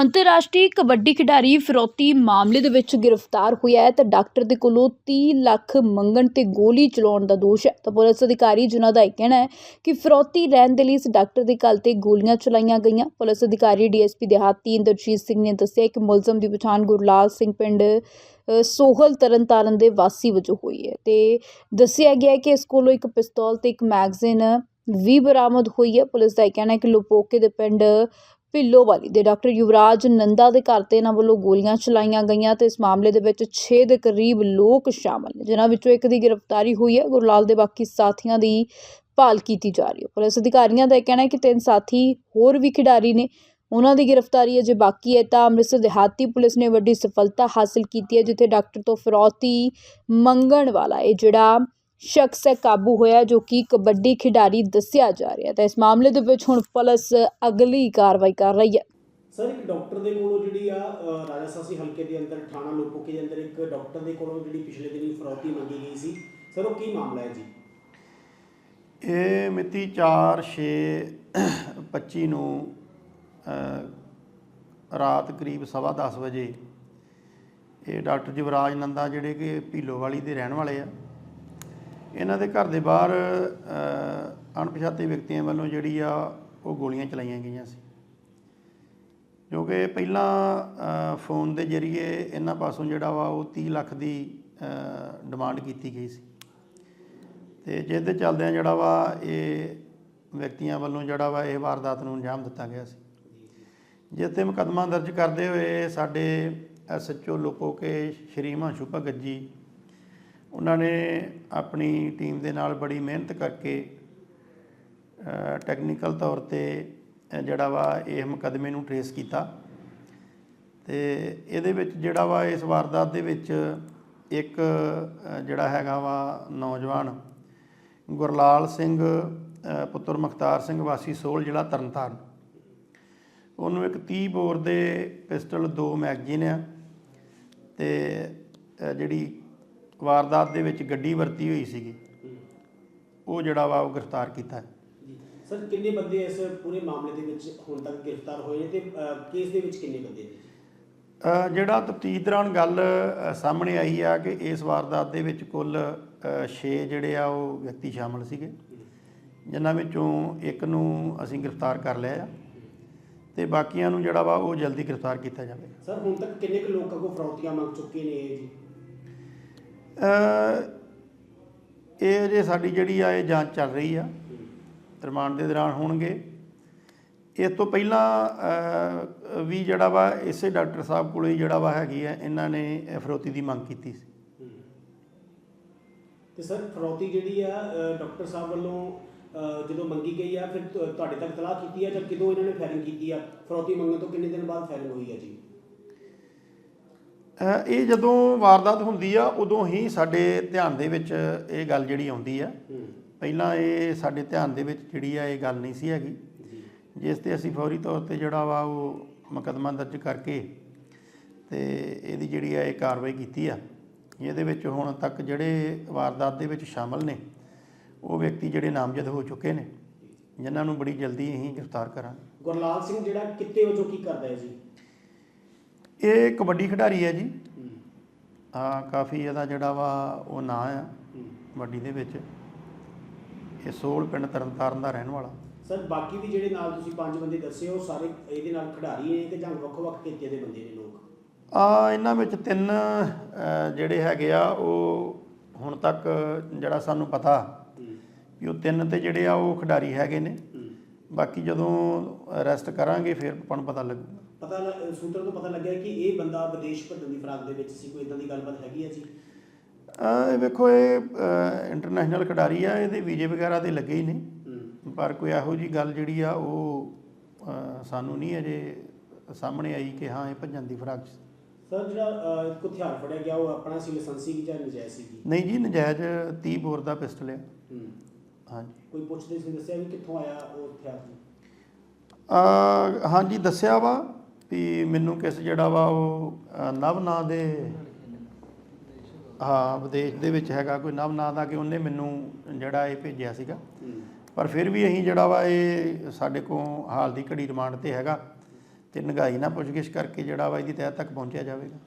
ਅੰਤਰਰਾਸ਼ਟਰੀ ਕਬੱਡੀ ਖਿਡਾਰੀ ਫਿਰੌਤੀ ਮਾਮਲੇ ਦੇ ਵਿੱਚ ਗ੍ਰਿਫਤਾਰ ਹੋਇਆ ਹੈ ਤਾਂ ਡਾਕਟਰ ਦੇ ਕੋਲੋਂ 30 ਲੱਖ ਮੰਗਣ ਤੇ ਗੋਲੀ ਚਲਾਉਣ ਦਾ ਦੋਸ਼ ਹੈ। ਤਾਂ ਪੁਲਿਸ ਅਧਿਕਾਰੀ ਜਿਨ੍ਹਾਂ ਦਾ ਇਹ ਕਹਿਣਾ ਹੈ ਕਿ ਫਿਰੌਤੀ ਰਹਿਣ ਦੇ ਲਈ ਇਸ ਡਾਕਟਰ ਦੇ ਘਰ ਤੇ ਗੋਲੀਆਂ ਚਲਾਈਆਂ ਗਈਆਂ। ਪੁਲਿਸ ਅਧਿਕਾਰੀ ਡੀਐਸਪੀ ਦਿਹਾਤੀ ਇੰਦਰਜੀਤ ਸਿੰਘ ਨੇ ਦੱਸਿਆ ਕਿ ਮੁਲਜ਼ਮ ਦੀ ਪਛਾਣ ਗੁਰਲਾਲ ਸਿੰਘ ਪਿੰਡ ਸੋਹਲ ਤਰਨਤਾਰਨ ਦੇ ਵਾਸੀ ਵਜੋਂ ਹੋਈ ਹੈ ਤੇ ਦੱਸਿਆ ਗਿਆ ਹੈ ਕਿ ਇਸ ਕੋਲੋਂ ਇੱਕ ਪਿਸਤੌਲ ਤੇ ਇੱਕ ਮੈਗਜ਼ੀਨ ਵੀ ਬਰਾਮਦ ਹੋਈ ਹੈ। ਪੁਲਿਸ ਦਾ ਇਹ ਕਹਿਣਾ ਹੈ ਕਿ ਲੋਪੋਕੇ ਦੇ ਪਿੰਡ ਭਿੱਲੋਵਾਲੀ ਦੇ ਡਾਕਟਰ ਯੁਵਰਾਜ ਨੰਦਾ ਦੇ ਘਰ ਤੇ ਇਹਨਾਂ ਵੱਲੋਂ ਗੋਲੀਆਂ ਚਲਾਈਆਂ ਗਈਆਂ ਤੇ ਇਸ ਮਾਮਲੇ ਦੇ ਵਿੱਚ 6 ਦੇ ਕਰੀਬ ਲੋਕ ਸ਼ਾਮਲ ਨੇ, ਜਿਨ੍ਹਾਂ ਵਿੱਚੋਂ ਇੱਕ ਦੀ ਗ੍ਰਿਫਤਾਰੀ ਹੋਈ ਹੈ। ਗੁਰਲਾਲ ਦੇ ਬਾਕੀ ਸਾਥੀਆਂ ਦੀ ਭਾਲ ਕੀਤੀ ਜਾ ਰਹੀ ਹੈ। ਪੁਲਿਸ ਅਧਿਕਾਰੀਆਂ ਦਾ ਇਹ ਕਹਿਣਾ ਹੈ ਕਿ ਤਿੰਨ ਸਾਥੀ ਹੋਰ ਵੀ ਖਿਡਾਰੀ ਨੇ। ਉਹਨਾਂ ਦੀ ਗ੍ਰਿਫਤਾਰੀ ਅਜੇ ਬਾਕੀ ਹੈ ਤਾਂ ਅੰਮ੍ਰਿਤਸਰ ਦਿਹਾਤੀ ਪੁਲਿਸ ਨੇ ਵੱਡੀ ਸਫਲਤਾ ਹਾਸਲ ਕੀਤੀ ਹੈ, ਜਿੱਥੇ ਡਾਕਟਰ ਤੋਂ ਫਰੌਤੀ ਮੰਗਣ ਵਾਲਾ ਇਹ ਜਿਹੜਾ ਸ਼ਖਸ ਹੈ ਕਾਬੂ ਹੋਇਆ ਜੋ ਕਿ ਕਬੱਡੀ ਖਿਡਾਰੀ ਦੱਸਿਆ ਜਾ ਰਿਹਾ ਤਾਂ ਇਸ ਮਾਮਲੇ ਦੇ ਵਿੱਚ ਹੁਣ ਪੁਲਿਸ ਅਗਲੀ ਕਾਰਵਾਈ ਕਰ ਰਹੀ ਹੈ। ਸਰ ਇੱਕ ਡਾਕਟਰ ਦੇ ਕੋਲੋਂ ਜਿਹੜੀ ਆ ਰਾਜਾਸਾਸੀ ਹਲਕੇ ਦੇ ਅੰਦਰ ਥਾਣਾ ਲੋਪੋਕੇ ਦੇ ਅੰਦਰ ਇੱਕ ਡਾਕਟਰ ਦੇ ਕੋਲੋਂ ਜਿਹੜੀ ਪਿਛਲੇ ਦਿਨੀ ਫਰੌਤੀ ਮੰਗੀ ਗਈ ਸੀ। ਸਰ ਉਹ ਕੀ ਮਾਮਲਾ ਹੈ ਜੀ? ਇਹ ਮਿਤੀ 4 6 25 ਨੂੰ ਅ, ਰਾਤ ਕਰੀਬ ਸਵਾ ਦਸ ਵਜੇ ਇਹ ਡਾਕਟਰ ਜਵਰਾਜ ਨੰਦਾ ਜਿਹੜੇ ਕਿ ਭੀਲੋਵਾਲੀ ਦੇ ਰਹਿਣ ਵਾਲੇ ਆ ਇਹਨਾਂ ਦੇ ਘਰ ਦੇ ਬਾਹਰ ਅ, ਅਣਪਛਾਤੇ ਵਿਅਕਤੀਆਂ ਵੱਲੋਂ ਜਿਹੜੀ ਆ ਉਹ ਗੋਲੀਆਂ ਚਲਾਈਆਂ ਗਈਆਂ ਸੀ। ਜੋ ਕਿ ਪਹਿਲਾਂ ਫੋਨ ਦੇ ਜ਼ਰੀਏ ਇਹਨਾਂ ਪਾਸੋਂ ਜਿਹੜਾ ਵਾ ਉਹ 30 ਲੱਖ ਦੀ ਡਿਮਾਂਡ ਕੀਤੀ ਗਈ ਸੀ। ਤੇ ਜਿਹਦੇ ਚੱਲਦਿਆਂ ਜਿਹੜਾ ਵਾ ਇਹ ਵਿਅਕਤੀਆਂ ਵੱਲੋਂ ਜਿਹੜਾ ਵਾ ਇਹ ਵਾਰਦਾਤ ਨੂੰ ਅੰਜਾਮ ਦਿੱਤਾ ਗਿਆ ਸੀ। ਜਿਸ ਤੇ ਮੁਕੱਦਮਾ ਦਰਜ ਕਰਦੇ ਹੋਏ ਸਾਡੇ ਐਸਐਚਓ ਲੋਪੋ ਕੇ ਸ਼੍ਰੀ ਹਿਮਾਂਸ਼ੂ ਭਗਤ ਜੀ ਉਹਨਾਂ ਨੇ ਆਪਣੀ ਟੀਮ ਦੇ ਨਾਲ ਬੜੀ ਮਿਹਨਤ ਕਰਕੇ ਟੈਕਨੀਕਲ ਤੌਰ ਤੇ ਜਿਹੜਾ ਵਾ ਇਹ ਮੁਕੱਦਮੇ ਨੂੰ ਟਰੇਸ ਕੀਤਾ। ਤੇ ਇਹਦੇ ਵਿੱਚ ਜਿਹੜਾ ਵਾ ਇਸ ਵਾਰਦਾਤ ਦੇ ਵਿੱਚ ਇੱਕ ਜਿਹੜਾ ਹੈਗਾ ਵਾ ਨੌਜਵਾਨ ਗੁਰਲਾਲ ਸਿੰਘ ਪੁੱਤਰ ਮੁਖਤਾਰ ਸਿੰਘ ਵਾਸੀ ਸੋਲ ਜ਼ਿਲ੍ਹਾ ਤਰਨਤਾਰਨ। ਉਹਨੂੰ ਇੱਕ 30 ਬੋਰ ਦੇ ਪਿਸਟਲ, ਦੋ ਮੈਗਜ਼ੀਨ ਆ ਤੇ ਜਿਹੜੀ ਵਾਰਦਾਤ ਦੇ ਵਿੱਚ ਗੱਡੀ ਵਰਤੀ ਹੋਈ ਸੀਗੀ। ਉਹ ਜਿਹੜਾ ਵਾ ਉਹ ਗ੍ਰਿਫਤਾਰ ਕੀਤਾ ਹੈ। ਜੀ। ਸਰ ਕਿੰਨੇ ਬੰਦੇ ਇਸ ਪੂਰੇ ਮਾਮਲੇ ਦੇ ਵਿੱਚ ਹੁਣ ਤੱਕ ਗ੍ਰਿਫਤਾਰ ਹੋਏ ਨੇ ਤੇ ਕੇਸ ਦੇ ਵਿੱਚ ਕਿੰਨੇ ਬੰਦੇ ਨੇ? ਜਿਹੜਾ ਤਫਤੀਸ਼ ਦੌਰਾਨ ਗੱਲ ਸਾਹਮਣੇ ਆਈ ਆ ਕਿ ਇਸ ਵਾਰਦਾਤ ਦੇ ਵਿੱਚ ਕੁੱਲ 6 ਜਿਹੜੇ ਆ ਉਹ ਵਿਅਕਤੀ ਸ਼ਾਮਲ ਸੀਗੇ। ਜਿਨ੍ਹਾਂ ਵਿੱਚੋਂ ਇੱਕ ਨੂੰ ਅਸੀਂ ਗ੍ਰਿਫਤਾਰ ਕਰ ਲਿਆ ਆ। ਤੇ ਬਾਕੀਆਂ ਨੂੰ ਜਿਹੜਾ ਵਾ ਉਹ ਜਲਦੀ ਗ੍ਰਿਫਤਾਰ ਕੀਤਾ ਜਾਵੇਗਾ। ਸਰ ਹੁਣ ਤੱਕ ਕਿੰਨੇ ਕੁ ਲੋਕਾਂ ਕੋਲ ਫਰੌਤੀਆਂ ਮੰਗ ਚੁੱਕੇ ਨੇ ਜੀ? ਇਹ ਜੇ ਸਾਡੀ ਜਿਹੜੀ ਆ, ਇਹ ਜਾਂਚ ਚੱਲ ਰਹੀ ਆ। ਰਿਮਾਂਡ ਦੇ ਦੌਰਾਨ ਹੋਣਗੇ। ਇਸ ਤੋਂ ਪਹਿਲਾਂ ਵੀ ਜਿਹੜਾ ਵਾ, ਇਸੇ ਡਾਕਟਰ ਸਾਹਿਬ ਕੋਲੇ ਜਿਹੜਾ ਵਾ ਹੈਗੀ ਆ, ਇਹਨਾਂ ਨੇ ਫਰੋਤੀ ਦੀ ਮੰਗ ਕੀਤੀ ਸੀ। ਤੇ ਸਰ, ਫਰੌਤੀ ਜਿਹੜੀ ਆ ਡਾਕਟਰ ਸਾਹਿਬ ਵੱਲੋਂ ਜਦੋਂ ਮੰਗੀ ਗਈ ਆ, ਫਿਰ ਤੁਹਾਡੇ ਤੱਕ ਤਲਾਹ ਕੀਤੀ ਆ ਜਾਂ ਕਿਦੋਂ ਇਹਨਾਂ ਨੇ ਫਾਇਰਿੰਗ ਕੀਤੀ ਆ? ਫਰੋਤੀ ਮੰਗਣ ਤੋਂ ਕਿੰਨੇ ਦਿਨ ਬਾਅਦ ਫਾਇਰਿੰਗ ਹੋਈ ਆ ਜੀ? ਇਹ ਜਦੋਂ ਵਾਰਦਾਤ ਹੁੰਦੀ ਆ ਉਦੋਂ ਹੀ ਸਾਡੇ ਧਿਆਨ ਦੇ ਵਿੱਚ ਇਹ ਗੱਲ ਜਿਹੜੀ ਆਉਂਦੀ ਆ। ਪਹਿਲਾਂ ਇਹ ਸਾਡੇ ਧਿਆਨ ਦੇ ਵਿੱਚ ਜਿਹੜੀ ਆ ਇਹ ਗੱਲ ਨਹੀਂ ਸੀ ਹੈਗੀ। ਜਿਸ ਤੇ ਅਸੀਂ ਫੌਰੀ ਤੌਰ ਤੇ ਜਿਹੜਾ ਵਾ ਉਹ ਮੁਕੱਦਮਾ ਦਰਜ ਕਰਕੇ ਤੇ ਇਹਦੀ ਜਿਹੜੀ ਆ ਇਹ ਕਾਰਵਾਈ ਕੀਤੀ ਆ। ਇਹਦੇ ਵਿੱਚ ਹੁਣ ਤੱਕ ਜਿਹੜੇ ਵਾਰਦਾਤ ਦੇ ਵਿੱਚ ਸ਼ਾਮਲ ਨੇ ਉਹ ਵਿਅਕਤੀ ਜਿਹੜੇ ਨਾਮਜ਼ਦ ਹੋ ਚੁੱਕੇ ਨੇ ਜਿਨ੍ਹਾਂ ਨੂੰ ਬੜੀ ਜਲਦੀ ਅਸੀਂ ਗ੍ਰਿਫਤਾਰ ਕਰਾਂਗੇ। ਗੁਰਲਾਲ ਸਿੰਘ ਜਿਹੜਾ ਕਿੱਤੇ ਵਜੋਂ ਕੀ ਕਰਦਾ ਹੈ ਜੀ? ਇਹ ਕਬੱਡੀ ਖਿਡਾਰੀ ਹੈ ਜੀ। ਆ ਕਾਫੀ ਇਹਦਾ ਜਿਹੜਾ ਵਾ ਉਹ ਨਾਂ ਆ ਕਬੱਡੀ ਦੇ ਵਿੱਚ। ਇਹ ਸੋਲ ਪਿੰਡ ਤਰਨਤਾਰਨ ਦਾ ਰਹਿਣ ਵਾਲਾ। ਸਰ ਬਾਕੀ ਵੀ ਜਿਹੜੇ ਨਾਲ ਤੁਸੀਂ ਪੰਜ ਬੰਦੇ ਦੱਸੇ ਉਹ ਸਾਰੇ ਇਹਦੇ ਨਾਲ ਖਿਡਾਰੀ ਨੇ ਕਿ ਜਾਂ ਵੱਖ-ਵੱਖ ਕਿੱਤੇ ਦੇ ਬੰਦੇ ਨੇ ਲੋਕ? ਆ ਇਹਨਾਂ ਵਿੱਚ ਤਿੰਨ ਜਿਹੜੇ ਹੈਗੇ ਆ ਉਹ ਹੁਣ ਤੱਕ ਜਿਹੜਾ ਸਾਨੂੰ ਪਤਾ ਵੀ ਉਹ ਤਿੰਨ ਤੇ ਜਿਹੜੇ ਆ ਉਹ ਖਿਡਾਰੀ ਹੈਗੇ ਨੇ। ਬਾਕੀ ਜਦੋਂ ਅਰੈਸਟ ਕਰਾਂਗੇ ਫਿਰ ਆਪਾਂ ਨੂੰ ਪਤਾ ਲੱਗੂਗਾ ਪਤਾ ਸੂਤਰਾਂ ਤੋਂ ਪਤਾ ਲੱਗਿਆ ਕਿ ਇਹ ਬੰਦਾ ਵਿਦੇਸ਼ ਭੱਜਣ ਦੀ ਫਰਾਕ ਦੇ ਵਿੱਚ ਸੀ ਕੋਈ ਇਦਾਂ ਦੀ ਗੱਲਬਾਤ ਹੈਗੀ ਹੈ ਜੀ? ਇਹ ਵੇਖੋ ਇਹ ਇੰਟਰਨੈਸ਼ਨਲ ਖਿਡਾਰੀ ਆ ਇਹਦੇ ਵੀਜ਼ੇ ਵਗੈਰਾ ਤੇ ਲੱਗੇ ਹੀ ਨੇ। ਪਰ ਕੋਈ ਇਹੋ ਜੀ ਗੱਲ ਜਿਹੜੀ ਆ ਉਹ ਸਾਨੂੰ ਨਹੀਂ ਅਜੇ ਸਾਹਮਣੇ ਆਈ ਕਿ ਹਾਂ ਇਹ ਭੱਜਣ ਦੀ ਸੀ। ਸਰ ਜਿਹੜਾ ਇੱਕ ਹਥਿਆਰ ਫੜਿਆ ਗਿਆ ਉਹ ਆਪਣਾ ਸੀ ਲਾਇਸੈਂਸੀ ਕੀ ਜਾਂ ਨਜਾਇਜ਼ ਸੀ? ਨਹੀਂ ਜੀ ਨਜਾਇਜ਼ 30 ਬੋਰ ਦਾ ਪਿਸਟਲ ਆ। ਹੂੰ। ਹਾਂਜੀ। ਕੋਈ ਪੁੱਛਦੇ ਸੀ ਦੱਸਿਆ ਵੀ ਕਿੱਥੋਂ ਆਇਆ ਉਹ ਹਥਿਆਰ ਅ ਹਾਂਜੀ ਦੱਸਿਆ ਵਾ। ਵੀ ਮੈਨੂੰ ਕਿਸ ਜਿਹੜਾ ਵਾ ਉਹ ਨਵ ਨਾਂ ਦੇ ਹਾਂ ਵਿਦੇਸ਼ ਦੇ ਵਿੱਚ ਹੈਗਾ ਕੋਈ ਨਵ ਨਾਂ ਦਾ ਕਿ ਉਹਨੇ ਮੈਨੂੰ ਜਿਹੜਾ ਇਹ ਭੇਜਿਆ ਸੀਗਾ। ਪਰ ਫਿਰ ਵੀ ਅਸੀਂ ਜਿਹੜਾ ਵਾ ਇਹ ਸਾਡੇ ਕੋਲ ਹਾਲ ਦੀ ਘੜੀ ਰਿਮਾਂਡ ਤੇ ਹੈਗਾ ਤੇ ਨਗਾਈ ਨਾਲ ਪੁੱਛਗਿੱਛ ਕਰਕੇ ਜਿਹੜਾ ਵਾ ਇਹਦੀ ਤਹਿ ਤੱਕ ਪਹੁੰਚਿਆ ਜਾਵੇਗਾ।